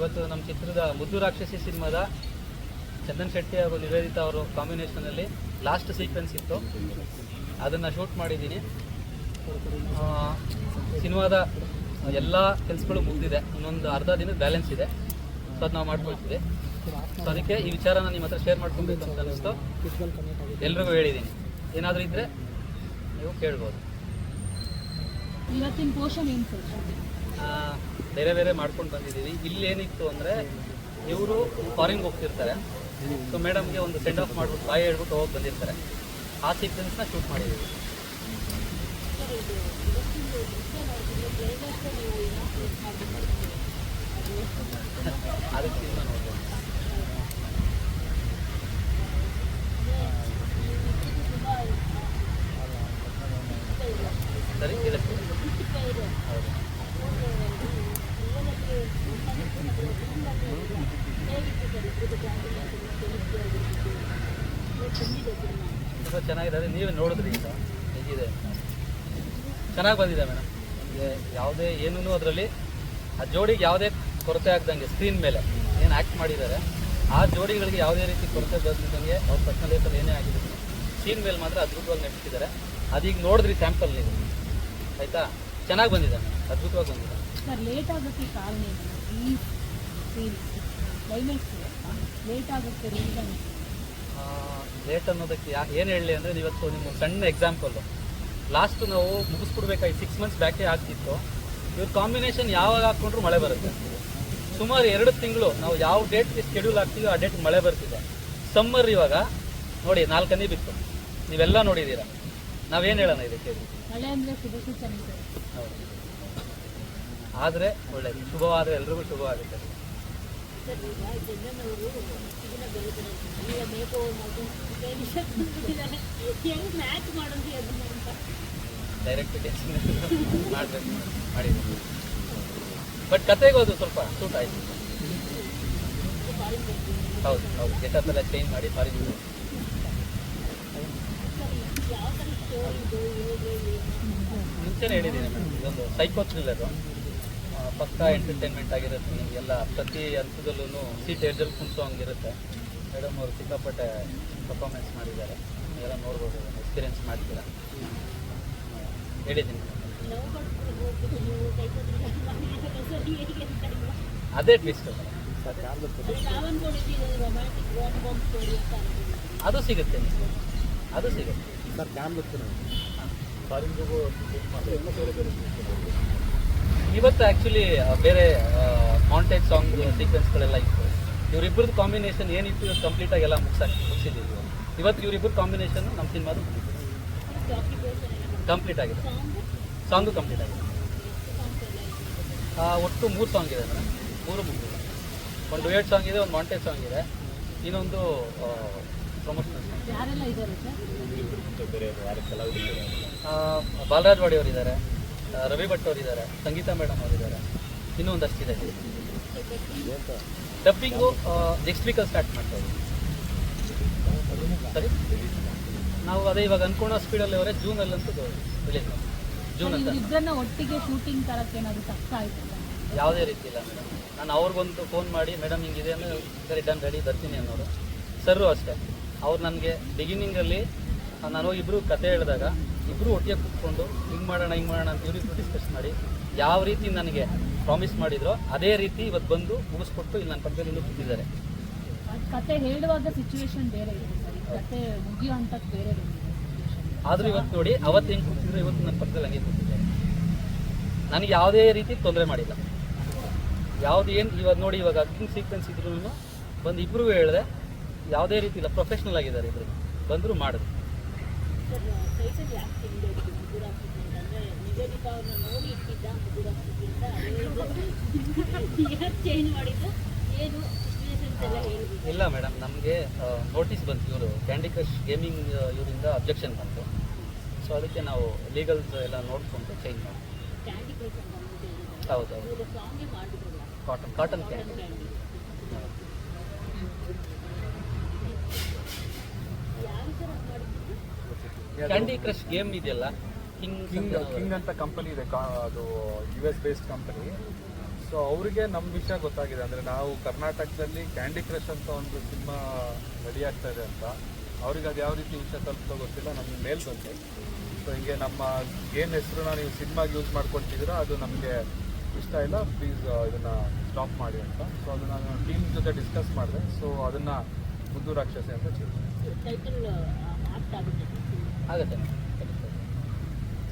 ಇವತ್ತು ನಮ್ಮ ಚಿತ್ರದ ಮುದ್ದು ರಾಕ್ಷಸಿ ಸಿನಿಮಾದ ಚಂದನ್ ಶೆಟ್ಟಿ ಹಾಗೂ ನಿವೇದಿತಾ ಅವರು ಕಾಂಬಿನೇಷನಲ್ಲಿ ಲಾಸ್ಟ್ ಸೀಕ್ವೆನ್ಸ್ ಇತ್ತು. ಅದನ್ನು ಶೂಟ್ ಮಾಡಿದ್ದೀನಿ. ಸಿನಿಮಾದ ಎಲ್ಲ ಕೆಲಸಗಳು ಮುಗಿದಿದೆ. ಇನ್ನೊಂದು ಅರ್ಧ ದಿನದ ಬ್ಯಾಲೆನ್ಸ್ ಇದೆ. ಸೊ ಅದು ನಾವು ಮಾಡ್ಕೊಳ್ತೀವಿ. ಸೊ ಅದಕ್ಕೆ ಈ ವಿಚಾರನ ನಿಮ್ಮ ಹತ್ರ ಶೇರ್ ಮಾಡ್ಕೊಬೇಕು ಅಂತ ಅನಿಸ್ತು. ಎಲ್ರಿಗೂ ಹೇಳಿದ್ದೀನಿ. ಏನಾದರೂ ಇದ್ದರೆ ನೀವು ಕೇಳ್ಬೋದು. ಇವತ್ತಿನ ಪೋಷನ್ ಏನು ಸರ್ ಬೇರೆ ಬೇರೆ ಮಾಡ್ಕೊಂಡು ಬಂದಿದ್ದೀವಿ. ಇಲ್ಲಿ ಏನಿತ್ತು ಅಂದರೆ ಇವರು ಫಾರಿನ್ಗೆ ಹೋಗ್ತಿರ್ತಾರೆ. ಸೊ ಮೇಡಮ್ಗೆ ಒಂದು ಸೆಂಡ್ ಆಫ್ ಮಾಡ್ಬಿಟ್ಟು ಬಾಯಿ ಹೇಳ್ಬಿಟ್ಟು ಹೋಗಿ ಬಂದಿರ್ತಾರೆ. ಆ ಸೀಕ್ವೆನ್ಸ್ನ ಶೂಟ್ ಮಾಡಿದ್ದೀವಿ. ಅದಕ್ಕೆ ಸರಿ ತುಂಬ ಚೆನ್ನಾಗಿದೆ. ನೀವೇ ನೋಡಿದ್ರಿ ಈಗ. ಹೇಗಿದೆ? ಚೆನ್ನಾಗಿ ಬಂದಿದೆ ಮೇಡಮ್. ನಮಗೆ ಯಾವುದೇ ಏನೂ ಅದರಲ್ಲಿ ಆ ಜೋಡಿಗೆ ಯಾವುದೇ ಕೊರತೆ ಆಗ್ದಂಗೆ ಸ್ಕ್ರೀನ್ ಮೇಲೆ ಏನು ಆ್ಯಕ್ಟ್ ಮಾಡಿದ್ದಾರೆ, ಆ ಜೋಡಿಗಳಿಗೆ ಯಾವುದೇ ರೀತಿ ಕೊರತೆ ಬಂದಿದ್ದಂಗೆ ಅವ್ರ ಪರ್ಸನಲ್ ಏನೇ ಆಗಿದೆ ಸೀನ್ ಮೇಲೆ ಮಾತ್ರ ಅದ್ಭುತವಾಗಿ ನಟಿಸಿದ್ದಾರೆ. ಅದೀಗ ನೋಡಿದ್ರಿ ಸ್ಯಾಂಪಲ್ ನೀವು. ಆಯಿತಾ? ಚೆನ್ನಾಗಿ ಬಂದಿದೆ ಅದ್ಭುತವಾಗಿ ಬಂದಿದೆ. ಸರ್ ಲೇಟ್ ಆಗೋಕ್ಕೆ ಕಾರಣ ಏನು? ಈ ಸೀರೀಸ್ ಕ್ಲೈಮ್ಯಾಕ್ಸ್ ಲೇಟ್ ಆಗುತ್ತೆ ರೀಸನ್ ಲೇಟ್ ಅನ್ನೋದಕ್ಕೆ ಯಾ ಏನು ಹೇಳಲಿ ಅಂದರೆ ಇವತ್ತು ನಿಮ್ಮ ಸಣ್ಣ ಎಕ್ಸಾಂಪಲ್ಲು ಲಾಸ್ಟ್ ನಾವು ಮುಗಿಸ್ಬಿಡ್ಬೇಕಾಗಿ ಸಿಕ್ಸ್ ಮಂತ್ಸ್ ಬ್ಯಾಕೇ ಆಗ್ತಿತ್ತು. ಇವ್ರ ಕಾಂಬಿನೇಷನ್ ಯಾವಾಗ ಹಾಕ್ಕೊಂಡ್ರು ಮಳೆ ಬರುತ್ತೆ. ಸುಮಾರು ಎರಡು ತಿಂಗಳು ನಾವು ಯಾವ ಡೇಟ್ಗೆ ಸ್ಕೆಡ್ಯೂಲ್ ಹಾಕ್ತೀವಿ ಆ ಡೇಟ್ ಮಳೆ ಬರ್ತಿದೆ. ಸಮ್ಮರ್ ಇವಾಗ ನೋಡಿ ನಾಲ್ಕನೇ ಬಿತ್ತು ನೀವೆಲ್ಲ ನೋಡಿದ್ದೀರಾ. ನಾವೇನು ಹೇಳೋಣ ಇದಕ್ಕೆ? ಹೌದು. ಆದರೆ ಒಳ್ಳೇದು. ಶುಭವಾದರೆ ಎಲ್ರಿಗೂ ಶುಭವಾಗುತ್ತೆ. ಡೈರೆಕ್ಟ್ ಮಾಡಬೇಕು ಮಾಡಿದ್ದೀನಿ ಬಟ್ ಕತೆಗೆ ಹೋದು ಸ್ವಲ್ಪ ಸೂಟ್ ಆಯಿತು. ಹೌದು ಹೌದು. ಗೆಟಪ್ ಎಲ್ಲ ಚೇಂಜ್ ಮಾಡಿ ಸಾರಿ ಮುಂಚೆನೇ ಹೇಳಿದ್ದೀನಿ ಮೇಡಮ್ ಇದೊಂದು ಸೈಕೋ ಥ್ರಿಲ್ಲರು ಪಕ್ಕ ಎಂಟರ್ಟೈನ್ಮೆಂಟ್ ಆಗಿರುತ್ತೆ. ನಿಮಗೆಲ್ಲ ಪ್ರತಿ ಹಂತದಲ್ಲೂ ಸೀಟ್ ಎಡ್ಜಲ್ಲಿ ಕುಣಿಸೋ ಹಂಗಿರುತ್ತೆ. ಮೇಡಮ್ ಅವರು ಸಿಕ್ಕಾಪಟ್ಟೆ ಪರ್ಫಾರ್ಮೆನ್ಸ್ ಮಾಡಿದ್ದಾರೆ. ಎಲ್ಲ ನೋಡ್ಬೋದು ಎಕ್ಸ್ಪೀರಿಯನ್ಸ್ ಮಾಡ್ತೀರಾ? ಹೇಳಿದ್ದೀನಿ. ಅದೇ ಟ್ವಿಸ್ಟ್ ಅದು ಸಿಗುತ್ತೆ ನಿಮಗೆ. ಅದು ಸಿಗುತ್ತೆ. ಸರ್ ಕ್ಯಾಮ್ ಇವತ್ತು ಆ್ಯಕ್ಚುಲಿ ಬೇರೆ ಕಾಂಟ್ಯಾಕ್ಟ್ ಸಾಂಗ್ ಸೀಕ್ವೆನ್ಸ್ಗಳೆಲ್ಲ ಇತ್ತು. ಇವರಿಬ್ಬರದ್ದು ಕಾಂಬಿನೇಷನ್ ಏನಿತ್ತು ಇವತ್ತು ಕಂಪ್ಲೀಟಾಗಿ ಎಲ್ಲ ಮುಗಿಸಾಕಿ ಮುಗಿಸಿದ್ದೀವಿ ಇವತ್ತು ಇವರಿಬ್ಬರು ಕಾಂಬಿನೇಷನ್ ನಮ್ಮ ಸಿನಿಮಾದು ಕಂಪ್ಲೀಟ್ ಆಗಿದೆ. ಸಾಂಗು ಕಂಪ್ಲೀಟ್ ಆಗಿದೆ. ಆ, ಒಟ್ಟು ಮೂರು ಸಾಂಗ್ ಇದೆ ಮೇಡಮ್. ಮೂರು ಮುಗಿದಿದೆ. ಒಂದು ಡುಯೆಟ್ ಸಾಂಗ್ ಇದೆ ಒಂದು ಮಾಂಟೇಜ್ ಸಾಂಗ್ ಇದೆ. ಇನ್ನೊಂದು ಪ್ರಮೋಷನಲ್ ಸಾಂಗ್ ಯಾರೆಲ್ಲ ಇದ್ದಾರೆ ಸರ್? ಬಾಲರಾಜ್ ವಾಡಿ ಅವರಿದ್ದಾರೆ ರವಿ ಭಟ್ ಅವರಿದ್ದಾರೆ ಸಂಗೀತಾ ಮೇಡಮ್ ಅವರಿದ್ದಾರೆ. ಇನ್ನೂ ಒಂದಷ್ಟಿದೆ. ಡಬ್ಬಿಂಗು ನೆಕ್ಸ್ಟ್ ವೀಕಲ್ಲಿ ಸ್ಟಾರ್ಟ್ ಮಾಡ್ತಾ ಇದ್ದೀವಿ ಸರಿ? ನಾವು ಅದೇ ಇವಾಗ ಅನ್ಕೋಣ ಸ್ಪೀಡಲ್ಲಿ ಅವರೇ ಜೂನಲ್ಲಂತೂ ರಿಲೀಸ್ ಜೂನ್ ಅಂತ ಇವರಿಬ್ಬರನ್ನ ಒಟ್ಟಿಗೆ ಶೂಟಿಂಗ್ ತರಕ್ಕೆ ಏನಾದರೂ ಕಷ್ಟ ಆಯ್ತು ಯಾವುದೇ ರೀತಿ ಇಲ್ಲ ಮೇಡಮ್ ನಾನು ಅವ್ರಿಗೊಂದು ಫೋನ್ ಮಾಡಿ ಮೇಡಮ್ ಹಿಂಗಿದೆ ಅಂದರೆ ಸರಿ ಡನ್ ರೆಡಿ ಬರ್ತೀನಿ ಅನ್ನೋರು. ಸರ್ರು ಅಷ್ಟೇ. ಅವ್ರು ನನಗೆ ಬಿಗಿನಿಂಗಲ್ಲಿ ನಾನು ಇಬ್ಬರು ಕತೆ ಹೇಳಿದಾಗ ಇಬ್ಬರು ಒಟ್ಟಿಗೆ ಕೂತ್ಕೊಂಡು ಹಿಂಗೆ ಮಾಡೋಣ ಹಿಂಗೆ ಮಾಡೋಣ ಅಂತ ಇವ್ರಿಬ್ರು ಡಿಸ್ಕಸ್ ಮಾಡಿ ಯಾವ ರೀತಿ ನನಗೆ ಪ್ರಾಮಿಸ್ ಮಾಡಿದ್ರು ಅದೇ ರೀತಿ ಇವತ್ತು ಬಂದು ಮುಗಿಸ್ಕೊಟ್ಟು ಇಲ್ಲಿ ನನ್ನ ಪಕ್ಕದಲ್ಲಿ ಕೂತಿದ್ದಾರೆ. ಕತೆ ಹೇಳುವಾಗ ಸಿಚುವೇಶನ್ ಬೇರೆ ಇದೆ ಸರ್. ಕತೆ ಮುಗಿಯೋ ಅಂತ ಬೇರೆ ಆದರೂ ಇವತ್ತು ನೋಡಿ ಅವತ್ತು ಹೆಂಗೆ ಕೂತಿದ್ರು ಇವತ್ತು ನನ್ನ ಪಕ್ಕದಲ್ಲಿ ಹಂಗೆ ಕೂತಿದ್ದಾರೆ. ನನಗೆ ಯಾವುದೇ ರೀತಿ ತೊಂದರೆ ಮಾಡಿಲ್ಲ. ಯಾವುದು ಏನು ಇವಾಗ ನೋಡಿ ಇವಾಗ ಅಕ್ಕಿಂಗ್ ಸೀಕ್ವೆನ್ಸ್ ಇದ್ರೂ ಬಂದು ಇಬ್ಬರಿಗೂ ಹೇಳಿದೆ ಯಾವುದೇ ರೀತಿ ಇಲ್ಲ ಪ್ರೊಫೆಷ್ನಲ್ ಆಗಿದ್ದಾರೆ ಇಬ್ಬರು ಬಂದರೂ ಮಾಡಿದ್ರು ಇಲ್ಲ ಮೇಡಮ್ ನಮಗೆ ನೋಟಿಸ್ ಬಂತು ಇವರು. ಕ್ಯಾಂಡಿ ಕ್ರಶ್ ಗೇಮಿಂಗ್ ಇವರಿಂದ ಅಬ್ಜೆಕ್ಷನ್ ಬಂತು. ಸೊ ಅದಕ್ಕೆ ನಾವು ಲೀಗಲ್ಸ್ ಎಲ್ಲ ನೋಡಿಕೊಂಡು ಚೇಂಜ್ ಮಾಡಿ ಹೌದು ಹೌದು. Cotton cotton candy candy crush game ಇದೆಯಲ್ಲ? ಕಿಂಗ್ ಕಿಂಗ್ ಕಿಂಗ್ ಅಂತ ಕಂಪನಿ ಇದೆ ಕಾ- ಅದು U S based company so ಅವರಿಗೆ ನಮ್ಮ ವಿಷಯ ಗೊತ್ತಾಗಿದೆ. ಅಂದರೆ ನಾವು ಕರ್ನಾಟಕದಲ್ಲಿ ಕ್ಯಾಂಡಿ ಕ್ರಶ್ ಅಂತ ಒಂದು ಸಿನಿಮಾ ರೆಡಿ ಆಗ್ತಾ ಇದೆ ಅಂತ. ಅವ್ರಿಗೆ ಅದು ಯಾವ ರೀತಿ ವಿಷಯ ತಲುಪ್ತೋ ಗೊತ್ತಿಲ್ಲ. ನಮ್ಗೆ ಮೇಲ್ ಬಂತು. ಸೊ ಹಿಂಗೆ ನಮ್ಮ ಏನು ಹೆಸರನ್ನ ನೀವು ಸಿನಿಮಾಗೆ ಯೂಸ್ ಮಾಡ್ಕೊಳ್ತಿದ್ದೀರಾ ಅದು ನಮಗೆ ಇಷ್ಟ ಇಲ್ಲ. ಪ್ಲೀಸ್ ಇದನ್ನು ಸ್ಟಾಪ್ ಮಾಡಿ ಅಂತ. ಸೊ ಅದು ನಾನು ಟೀಮ್ ಜೊತೆ ಡಿಸ್ಕಸ್ ಮಾಡಿದೆ. ಸೊ ಅದನ್ನು ಮುದ್ದು ರಾಕ್ಷಸಿ ಅಂತ ಚೇಂಜ್ ಟೈಟಲ್ ಆರ್ಟ್ ಆಗುತ್ತೆ. ಆಗುತ್ತೆ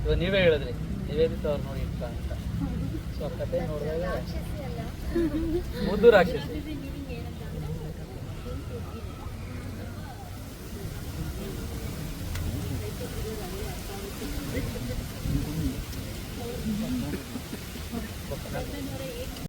ಇವಾಗ ನೀವೇ ಹೇಳಿದ್ರಿ ನಿವೇದಿತ ಅವ್ರು ನೋಡಿ ಅಂತ. ಸೊ ಕತೆ ನೋಡಿದಾಗ ಮುದ್ದು ರಾಕ್ಷಸಿ.